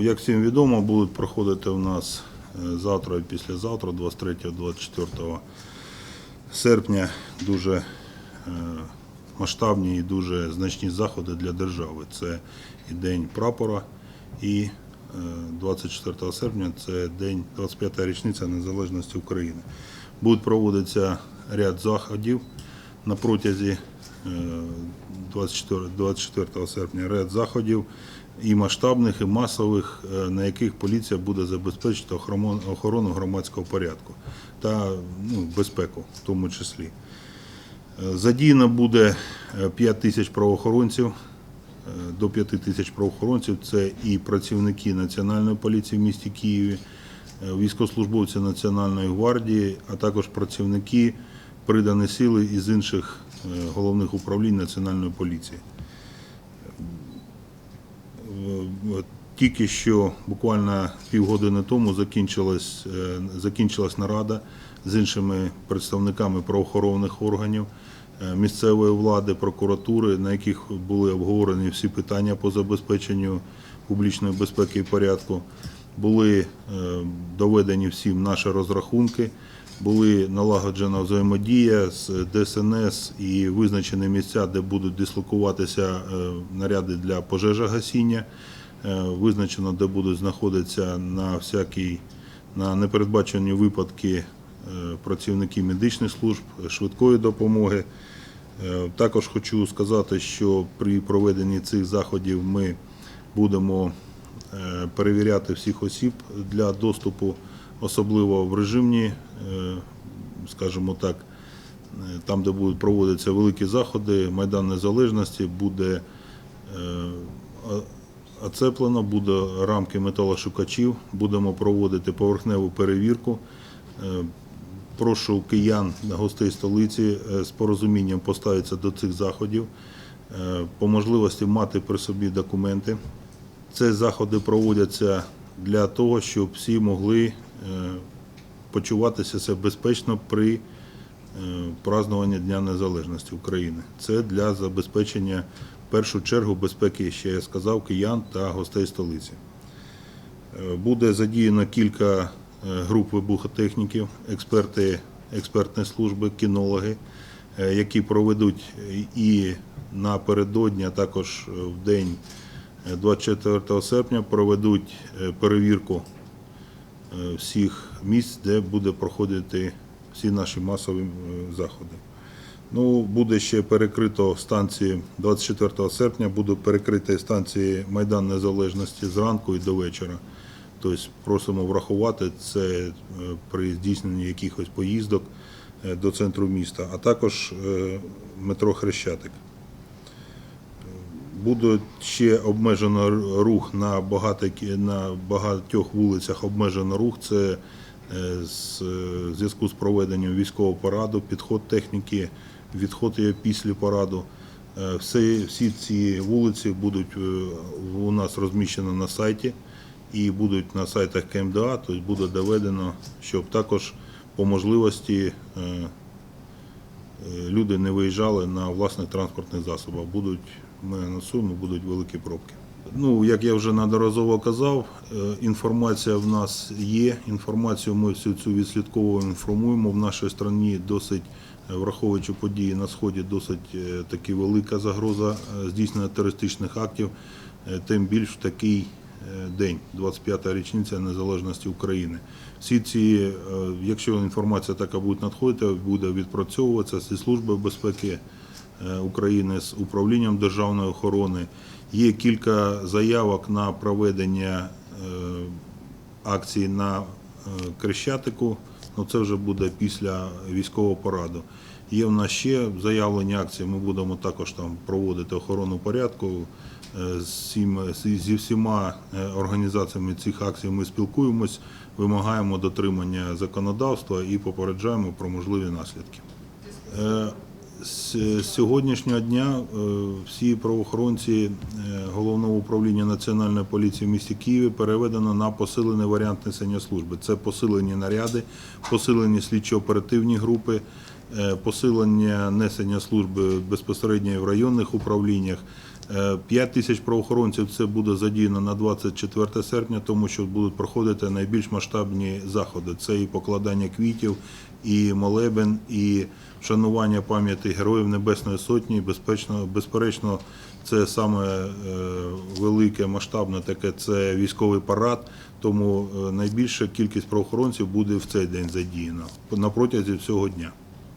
Як всім відомо, будуть проходити у нас е, завтра і післязавтра, 23-24 серпня, дуже е, масштабні і дуже значні заходи для держави. Це і День прапора, і е, 24 серпня це день 25-та річниця незалежності України. Будуть проводитися ряд заходів на протязі е, 24, 24 серпня ряд заходів і масштабних, і масових, е, на яких поліція буде забезпечити охорону громадського порядку та ну, безпеку в тому числі. Е, Задіяно буде 5 тисяч правоохоронців, е, до 5 тисяч правоохоронців. Це і працівники Національної поліції в місті Києві, е, військовослужбовці Національної гвардії, а також працівники придані сили із інших е, головних управлінь Національної поліції. Е, Тільки що буквально півгодини тому закінчилась, е, закінчилась нарада з іншими представниками правоохоронних органів, е, місцевої влади, прокуратури, на яких були обговорені всі питання по забезпеченню публічної безпеки і порядку. Були доведені всім наші розрахунки, були налагоджена взаємодія з ДСНС і визначені місця, де будуть дислокуватися наряди для пожежогасіння. Е, Визначено, де будуть знаходитися на всякий на непередбачені випадки е, працівники медичних служб, швидкої допомоги. Е, Також хочу сказати, що при проведенні цих заходів ми будемо е, перевіряти всіх осіб для доступу, особливо в режимі, е, скажімо так, е, там, де будуть проводитися великі заходи, Майдан Незалежності буде е, оцеплено, буде рамки металошукачів, будемо проводити поверхневу перевірку. Е, Прошу киян, гостей столиці е, з порозумінням поставитися до цих заходів, е, по можливості мати при собі документи. Ці заходи проводяться для того, щоб всі могли почуватися безпечно при празднуванні Дня Незалежності України. Це для забезпечення першу чергу безпеки, ще я сказав, киян та гостей столиці. Е, Буде задіяно кілька е, груп вибухотехніків, експерти, експертні служби, кінологи, е, які проведуть і напередодні, а також в день е, 24 серпня проведуть перевірку всіх місць, де буде проходити всі наші масові заходи. Ну, буде ще перекрито станції 24 серпня, будуть перекриті станції Майдан Незалежності зранку і до вечора. Тобто просимо врахувати це е, при здійсненні якихось поїздок е, до центру міста, а також е, метро Хрещатик. Буде ще обмежено рух на, багатьох вулицях обмежено рух. Це з е, зв'язку з проведенням військового параду, підход техніки, відход її після параду. Е, Всі, всі ці вулиці будуть е, у нас розміщені на сайті і будуть на сайтах КМДА, тобто буде доведено, щоб також по можливості е, е, люди не виїжджали на власних транспортних засобах. Будуть, ми анонсуємо, будуть великі пробки. Ну, як я вже неодноразово казав, е, інформація в нас є. Інформацію ми всю цю відслідковуємо, інформуємо. В нашій країні досить, е, враховуючи події на сході, досить е, таки велика загроза здійснення терористичних актів. Тим більш в такий день, 25-та річниця незалежності України. Всі ці, якщо інформація така буде надходити, буде відпрацьовуватися зі служби безпеки України з управлінням державної охорони. Є кілька заявок на проведення е, акцій на е, Крещатику. Ну це вже буде після військового параду. Є в нас ще заявлені акції. Ми будемо також там проводити охорону порядку. Е, зі всіма е, організаціями цих акцій ми спілкуємось, вимагаємо дотримання законодавства і попереджаємо про можливі наслідки. З з сьогоднішнього дня е, всі правоохоронці е, головного управління Національної поліції в місті Києві переведено на посилений варіант несення служби. Це посилені наряди, посилені слідчо-оперативні групи, е, посилення несення служби безпосередньо в районних управліннях. 5 тисяч правоохоронців це буде задіяно на 24 серпня, тому що будуть проходити найбільш масштабні заходи. Це і покладання квітів, і молебен, і вшанування пам'яті Героїв Небесної Сотні. Безпечно, безперечно, це саме е, велике масштабне таке це військовий парад. Тому е, найбільша кількість правоохоронців буде в цей день задіяна на протязі всього дня.